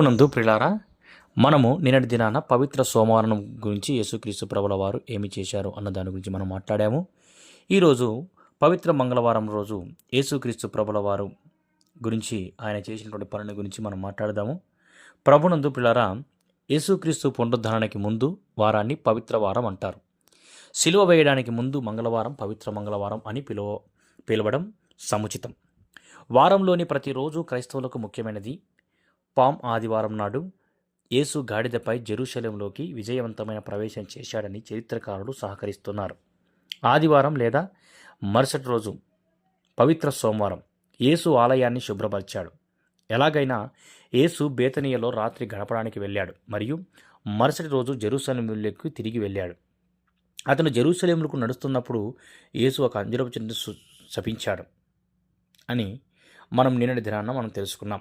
ప్రభునందు ప్రిలారా మనము నిన్నటి దినాన పవిత్ర సోమవారం గురించి యేసుక్రీస్తు ప్రభుల వారు ఏమి చేశారు అన్న దాని గురించి మనం మాట్లాడాము. ఈరోజు పవిత్ర మంగళవారం రోజు యేసుక్రీస్తు ప్రభుల వారు గురించి ఆయన చేసినటువంటి పనుల గురించి మనం మాట్లాడదాము. ప్రభునందు పిల్లరా యేసుక్రీస్తు పునరుద్ధరణకి ముందు వారాన్ని పవిత్ర వారం అంటారు. సిలువ వేయడానికి ముందు మంగళవారం పవిత్ర మంగళవారం అని పిలువ పిలవడం సముచితం. వారంలోని ప్రతిరోజు క్రైస్తవులకు ముఖ్యమైనది పామ్ ఆదివారం నాడు యేసు గాడిదపై జెరూషలంలోకి విజయవంతమైన ప్రవేశం చేశాడని చరిత్రకారులు సహకరిస్తున్నారు. ఆదివారం లేదా మరుసటి రోజు పవిత్ర సోమవారం యేసు ఆలయాన్ని శుభ్రపరిచాడు. ఎలాగైనా యేసు బేతనీయలో రాత్రి గడపడానికి వెళ్ళాడు మరియు మరుసటి రోజు జెరూసలేంలోకి తిరిగి వెళ్ళాడు. అతను జెరూసలేంలకు నడుస్తున్నప్పుడు యేసు ఒక అంజరపు చెట్టు శపించాడు అని మనం నిన్నటి దినాన్న మనం తెలుసుకున్నాం.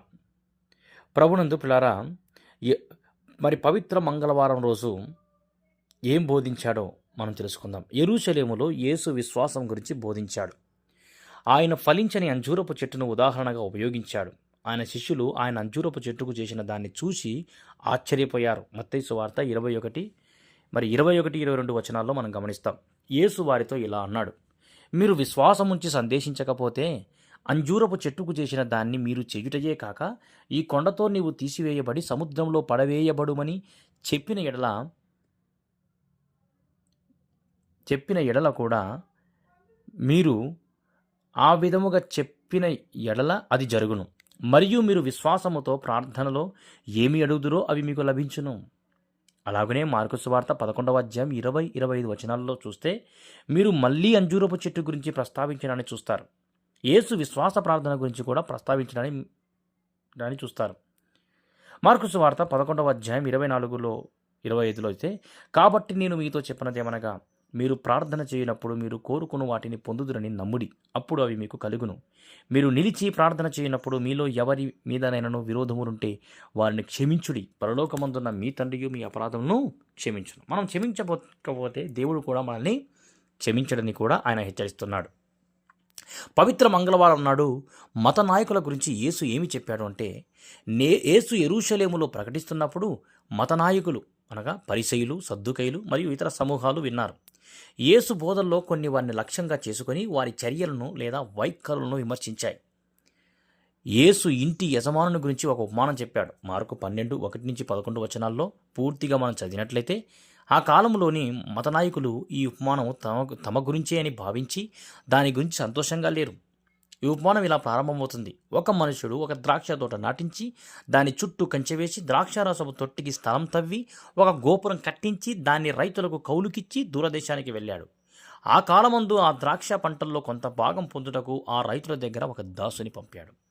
ప్రభునందు పిల్లారా మరి పవిత్ర మంగళవారం రోజు ఏం బోధించాడో మనం తెలుసుకుందాం. ఎరుశలేములో యేసు విశ్వాసం గురించి బోధించాడు. ఆయన ఫలించని అంజూరపు చెట్టును ఉదాహరణగా ఉపయోగించాడు. ఆయన శిష్యులు ఆయన అంజూరపు చెట్టుకు చేసిన దాన్ని చూసి ఆశ్చర్యపోయారు. మత్తైసు వార్త ఇరవై ఒకటి మరి ఇరవై ఒకటి ఇరవై రెండు వచనాల్లో మనం గమనిస్తాం. యేసు వారితో ఇలా అన్నాడు మీరు విశ్వాసం ఉంచి సందేశించకపోతే అంజూరపు చెట్టుకు చేసిన దాన్ని మీరు చెయ్యుటయే కాక ఈ కొండతో నీవు తీసివేయబడి సముద్రంలో పడవేయబడుమని చెప్పిన ఎడల చెప్పిన ఎడల కూడా మీరు ఆ విధముగా చెప్పిన ఎడల అది జరుగును. మరియు మీరు విశ్వాసముతో ప్రార్థనలో ఏమి అడుగుదురో అవి మీకు లభించును. అలాగనే మార్కు వార్త పదకొండవ అధ్యాయం ఇరవై ఇరవై ఐదు వచనాల్లో చూస్తే మీరు మళ్ళీ అంజూరపు చెట్టు గురించి ప్రస్తావించడాన్ని చూస్తారు. యేసు విశ్వాస ప్రార్థన గురించి కూడా ప్రస్తావించడాన్ని దాన్ని చూస్తారు. మార్కుసు వార్త పదకొండవ అధ్యాయం ఇరవై నాలుగులో ఇరవై ఐదులో అయితే కాబట్టి నేను మీతో చెప్పినదేమనగా మీరు ప్రార్థన చేయనప్పుడు మీరు కోరుకున్న వాటిని పొందుదురని నమ్ముడి అప్పుడు అవి మీకు కలుగును. మీరు నిలిచి ప్రార్థన చేయనప్పుడు మీలో ఎవరి మీదనైనను విరోధములుంటే వారిని క్షమించుడి. పరలోకమందున్న మీ తండ్రియు మీ అపరాధమును క్షమించును. మనం క్షమించకపోతే దేవుడు కూడా మనల్ని క్షమించడని కూడా ఆయన హెచ్చరిస్తున్నాడు. పవిత్ర మంగళవారం నాడు మత నాయకుల గురించి యేసు ఏమి చెప్పాడు అంటే నే యేసు ఎరుషలేములో ప్రకటిస్తున్నప్పుడు మత నాయకులు అనగా పరిసయులు సర్దుకైలు మరియు ఇతర సమూహాలు విన్నారు. యేసు బోధల్లో కొన్ని వారిని లక్ష్యంగా చేసుకొని వారి చర్యలను లేదా వైఖరులను విమర్శించాయి. యేసు ఇంటి యజమానుని గురించి ఒక ఉపమానం చెప్పాడు. మార్కు పన్నెండు ఒకటి నుంచి పదకొండు వచనాల్లో పూర్తిగా మనం చదివినట్లయితే ఆ కాలంలోని మత నాయకులు ఈ ఉపమానం తమ తమ గురించే అని భావించి దాని గురించి సంతోషంగా లేరు. ఈ ఉపమానం ఇలా ప్రారంభమవుతుంది. ఒక మనుషుడు ఒక ద్రాక్ష తోట నాటించి దాని చుట్టూ కంచె వేసి ద్రాక్షారసపు తొట్టికి స్థలం తవ్వి ఒక గోపురం కట్టించి దాన్ని రైతులకు కౌలుకిచ్చి దూరదేశానికి వెళ్ళాడు. ఆ కాలమందు ఆ ద్రాక్ష పంటల్లో కొంత భాగం పొందుటకు ఆ రైతుల దగ్గర ఒక దాసుని పంపాడు.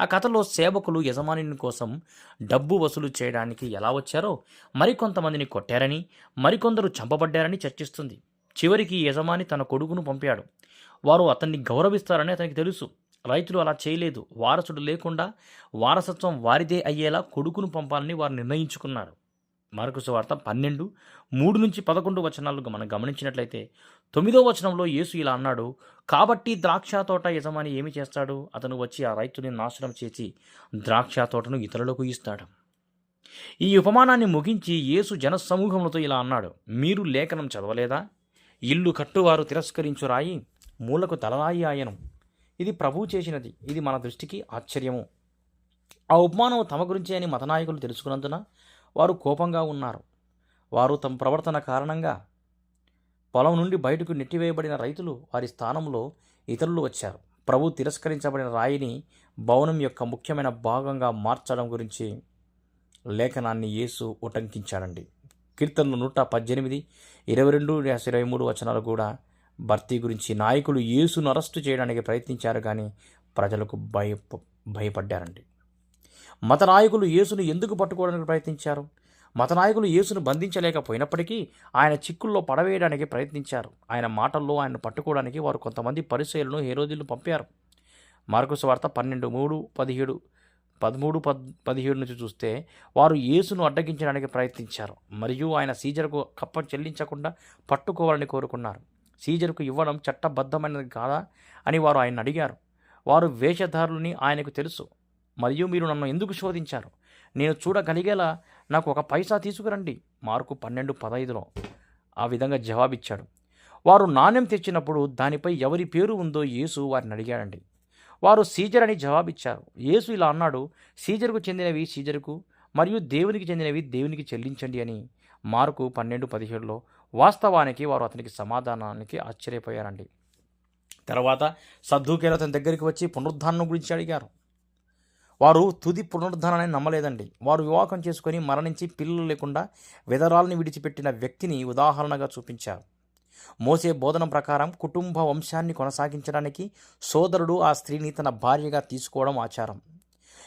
ఆ కథలో సేవకులు యజమానిని కోసం డబ్బు వసూలు చేయడానికి ఎలా వచ్చారో మరికొంతమందిని కొట్టారని మరికొందరు చంపబడ్డారని చర్చిస్తుంది. చివరికి యజమాని తన కొడుకును పంపాడు. వారు అతన్ని గౌరవిస్తారని అతనికి తెలుసు. రైతులు అలా చేయలేదు. వారసుడు లేకుండా వారసత్వం వారిదే అయ్యేలా కొడుకును పంపాలని వారు నిర్ణయించుకున్నారు. మార్కు సువార్త పన్నెండు మూడు నుంచి పదకొండు వచనాలు మనం గమనించినట్లయితే తొమ్మిదో వచనంలో యేసు ఇలా అన్నాడు కాబట్టి ద్రాక్ష తోట యజమాని ఏమి చేస్తాడు? అతను వచ్చి ఆ రైతుని నాశనం చేసి ద్రాక్ష తోటను ఇతరులకు ఇస్తాడు. ఈ ఉపమానాన్ని ముగించి యేసు జనసమూహములతో ఇలా అన్నాడు మీరు లేఖనం చదవలేదా? ఇల్లు కట్టువారు తిరస్కరించు రాయి మూలకు తలరాయి ఆయను. ఇది ప్రభువు చేసినది ఇది మన దృష్టికి ఆశ్చర్యము. ఆ ఉపమానం తమ గురించి అని మతనాయకులు తెలుసుకున్నందున వారు కోపంగా ఉన్నారు. వారు తమ ప్రవర్తన కారణంగా పొలం నుండి బయటకు నెట్టివేయబడిన రైతులు వారి స్థానంలో ఇతరులు వచ్చారు. ప్రభు తిరస్కరించబడిన రాయిని భవనం యొక్క ముఖ్యమైన భాగంగా మార్చడం గురించి లేఖనాన్ని యేసు ఉటంకించాడండి. కీర్తనలు నూట పద్దెనిమిది ఇరవై రెండు ఇరవై మూడు వచనాలు కూడా భర్తీ గురించి నాయకులు యేసును అరెస్టు చేయడానికి ప్రయత్నించారు కానీ ప్రజలకు భయ భయపడ్డారండి. మత నాయకులు యేసును ఎందుకు పట్టుకోవడానికి ప్రయత్నించారు? మత నాయకులు యేసును బంధించలేకపోయినప్పటికీ ఆయన చిక్కుల్లో పడవేయడానికి ప్రయత్నించారు. ఆయన మాటల్లో ఆయన పట్టుకోవడానికి వారు కొంతమంది పరిశీలను హేరోదీలు పంపారు. మార్కుస్ వార్త పన్నెండు మూడు పదిహేడు పదమూడు పద్ పదిహేడు నుంచి చూస్తే వారు యేసును అడ్డగించడానికి ప్రయత్నించారు. మరియు ఆయన సీజర్కు కప్ప చెల్లించకుండా పట్టుకోవాలని కోరుకున్నారు. సీజర్కు ఇవ్వడం చట్టబద్ధమైనది కాదా అని వారు ఆయన అడిగారు. వారు వేషధారులని ఆయనకు తెలుసు. మరియు మీరు నన్ను ఎందుకు శోధించారు? నేను చూడగలిగేలా నాకు ఒక పైసా తీసుకురండి. మార్కు పన్నెండు పదహైదులో ఆ విధంగా జవాబిచ్చాడు. వారు నాణ్యం తెచ్చినప్పుడు దానిపై ఎవరి పేరు ఉందో యేసు వారిని అడిగాడండి. వారు సీజర్ అని జవాబిచ్చారు. యేసు ఇలా అన్నాడు సీజర్కు చెందినవి సీజర్కు మరియు దేవునికి చెందినవి దేవునికి చెల్లించండి అని మార్కు పన్నెండు పదిహేడులో వాస్తవానికి వారు అతనికి సమాధానానికి ఆశ్చర్యపోయారండి. తర్వాత సద్దుకేలు అతని దగ్గరికి వచ్చి పునరుద్ధానం గురించి అడిగారు. వారు తుది పునరుద్ధరణని నమ్మలేదండి. వారు వివాహం చేసుకొని మరణించి పిల్లలు లేకుండా విధరాలను విడిచిపెట్టిన వ్యక్తిని ఉదాహరణగా చూపించారు. మోసే బోధన ప్రకారం కుటుంబ వంశాన్ని కొనసాగించడానికి సోదరుడు ఆ స్త్రీని తన భార్యగా తీసుకోవడం ఆచారం.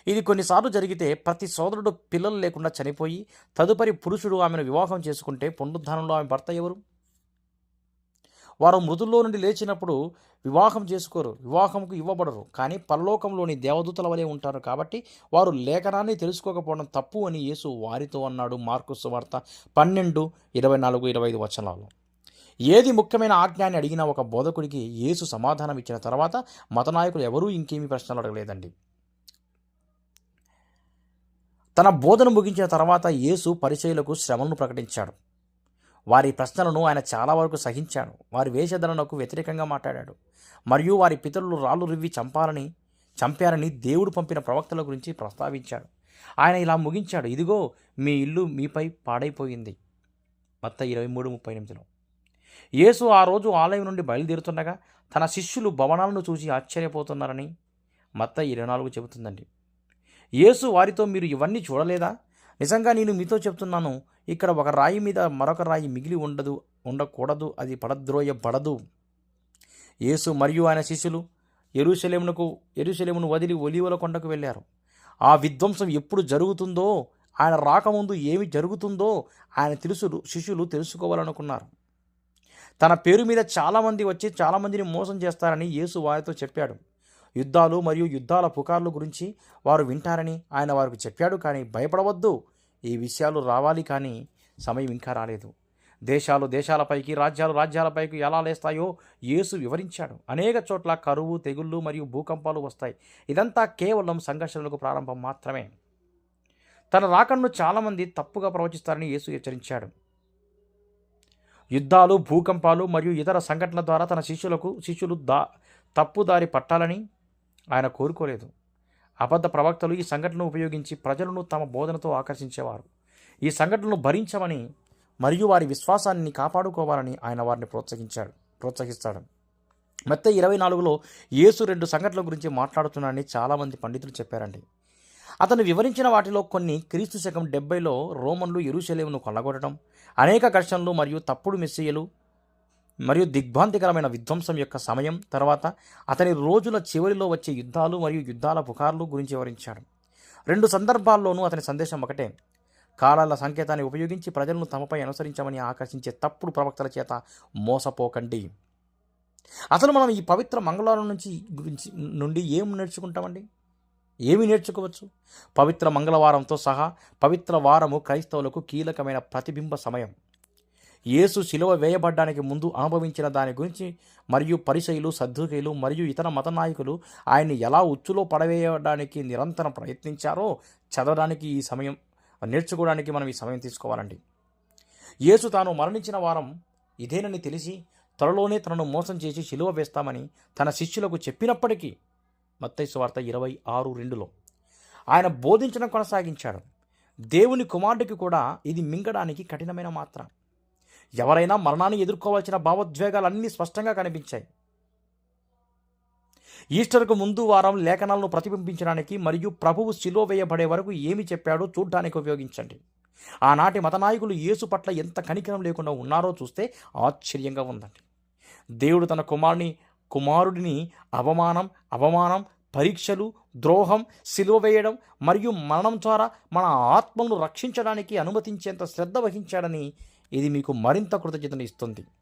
ఇది కొన్నిసార్లు జరిగితే ప్రతి సోదరుడు పిల్లలు లేకుండా చనిపోయి తదుపరి పురుషుడు ఆమెను వివాహం చేసుకుంటే పునరుద్ధానంలో ఆమె భర్త ఎవరు? వారు మృతుల్లో నుండి లేచినప్పుడు వివాహం చేసుకోరు వివాహంకు ఇవ్వబడరు. కానీ పరలోకంలోని దేవదూతల వలె ఉంటారు కాబట్టి వారు లేఖనాన్ని తెలుసుకోకపోవడం తప్పు అని యేసు వారితో అన్నాడు మార్కు సువార్త పన్నెండు ఇరవై నాలుగు ఇరవై ఐదు వచనాలు. ఏది ముఖ్యమైన ఆజ్ఞాన్ని అడిగిన ఒక బోధకుడికి యేసు సమాధానం ఇచ్చిన తర్వాత మతనాయకులు ఎవరూ ఇంకేమీ ప్రశ్నలు అడగలేదండి. తన బోధన ముగించిన తర్వాత యేసు పరిచయులకు శ్రమలను ప్రకటించాడు. వారి ప్రశ్నలను ఆయన చాలా వరకు సహించాడు. వారి వేషధరణకు వ్యతిరేకంగా మాట్లాడాడు. మరియు వారి పితరులు రాళ్ళు రివ్వి చంపాలని చంపారని దేవుడు పంపిన ప్రవక్తల గురించి ప్రస్తావించాడు. ఆయన ఇలా ముగించాడు ఇదిగో మీ ఇల్లు మీపై పాడైపోయింది. మత్త ఇరవై మూడు ముప్పై ఎనిమిదిలో. యేసు ఆ రోజు ఆలయం నుండి బయలుదేరుతుండగా తన శిష్యులు భవనాలను చూసి ఆశ్చర్యపోతున్నారని మత్త ఇరవై నాలుగు చెబుతుందండి. యేసు వారితో మీరు ఇవన్నీ చూడలేదా? నిజంగా నేను మీతో చెప్తున్నాను ఇక్కడ ఒక రాయి మీద మరొక రాయి మిగిలి ఉండదు ఉండకూడదు అది పడద్రోయబడదు. యేసు మరియు ఆయన శిష్యులు ఎరుశలేమునకు ఎరుశలేమును వదిలి ఒలివల కొండకు వెళ్ళారు. ఆ విధ్వంసం ఎప్పుడు జరుగుతుందో ఆయన రాకముందు ఏమి జరుగుతుందో ఆయన తెలుసు శిష్యులు తెలుసుకోవాలనుకున్నారు. తన పేరు మీద చాలామంది వచ్చి చాలామందిని మోసం చేస్తారని యేసు వారితో చెప్పాడు. యుద్ధాలు మరియు యుద్ధాల పుకార్లు గురించి వారు వింటారని ఆయన వారికి చెప్పాడు కానీ భయపడవద్దు. ఈ విషయాలు రావాలి కానీ సమయం ఇంకా రాలేదు. దేశాలు దేశాలపైకి రాజ్యాలు రాజ్యాలపైకి ఎలా లేస్తాయో యేసు వివరించాడు. అనేక చోట్ల కరువు తెగుళ్ళు మరియు భూకంపాలు వస్తాయి. ఇదంతా కేవలం సంఘర్షణలకు ప్రారంభం మాత్రమే. తన రాకన్ను చాలామంది తప్పుగా ప్రవచిస్తారని యేసు హెచ్చరించాడు. యుద్ధాలు భూకంపాలు మరియు ఇతర సంఘటనల ద్వారా తన శిష్యులకు శిష్యులు దా తప్పుదారి పట్టాలని ఆయన కోరుకోలేదు. అబద్ధ ప్రవక్తలు ఈ సంఘటనను ఉపయోగించి ప్రజలను తమ బోధనతో ఆకర్షించేవారు. ఈ సంఘటనను భరించమని మరియు వారి విశ్వాసాన్ని కాపాడుకోవాలని ఆయన వారిని ప్రోత్సహించాడు ప్రోత్సహిస్తాడు. మొత్త ఇరవై నాలుగులో యేసు రెండు సంఘటనల గురించి మాట్లాడుతున్నాడని చాలామంది పండితులు చెప్పారండి. అతను వివరించిన వాటిలో కొన్ని క్రీస్తు శకం డెబ్బైలో రోమన్లు ఎరుశలేమును కొల్లగొట్టడం అనేక ఘర్షణలు మరియు తప్పుడు మెస్సియలు మరియు దిగ్భ్రాంతికరమైన విధ్వంసం యొక్క సమయం తర్వాత అతని రోజుల చివరిలో వచ్చే యుద్ధాలు మరియు యుద్ధాల పుకార్లు గురించి వివరించాడు. రెండు సందర్భాల్లోనూ అతని సందేశం ఒకటే. కాలాల సంకేతాన్ని ఉపయోగించి ప్రజలను తమపై అనుసరించమని ఆకర్షించే తప్పుడు ప్రవక్తల చేత మోసపోకండి. అసలు మనం ఈ పవిత్ర మంగళవారం నుంచి గురించి నుండి ఏం నేర్చుకుంటామండి? ఏమి నేర్చుకోవచ్చు? పవిత్ర మంగళవారంతో సహా పవిత్ర వారము క్రైస్తవులకు కీలకమైన ప్రతిబింబ సమయం. యేసు శిలువ వేయబడ్డానికి ముందు అనుభవించిన దాని గురించి మరియు పరిచయులు సద్దుకీలు మరియు ఇతర మత నాయకులు ఆయన్ని ఎలా ఉచ్చులో పడవేయడానికి నిరంతరం ప్రయత్నించారో చదవడానికి ఈ సమయం నేర్చుకోవడానికి మనం ఈ సమయం తీసుకోవాలండి. యేసు తాను మరణించిన వారం ఇదేనని తెలిసి త్వరలోనే తనను మోసం చేసి శిలువ వేస్తామని తన శిష్యులకు చెప్పినప్పటికీ మత్తైసు వార్త ఇరవై ఆరు రెండులో ఆయన బోధించడం కొనసాగించాడు. దేవుని కుమారుడికి కూడా ఇది మింగడానికి కఠినమైన మాత్ర. ఎవరైనా మరణాన్ని ఎదుర్కోవాల్సిన భావోద్వేగాలన్నీ స్పష్టంగా కనిపించాయి. ఈస్టర్కు ముందు వారం లేఖనాలను ప్రతిబింబించడానికి మరియు ప్రభువు శిలో వేయబడే వరకు ఏమి చెప్పాడో చూడ్డానికి ఉపయోగించండి. ఆనాటి మతనాయకులు యేసు పట్ల ఎంత కనికరం లేకుండా ఉన్నారో చూస్తే ఆశ్చర్యంగా ఉందండి. దేవుడు తన కుమారుని కుమారుడిని అవమానం అవమానం పరీక్షలు ద్రోహం సిలువ వేయడం మరియు మరణం ద్వారా మన ఆత్మలను రక్షించడానికి అనుమతించేంత శ్రద్ధ వహించాడని ఇది మీకు మరింత కృతజ్ఞతను ఇస్తుంది.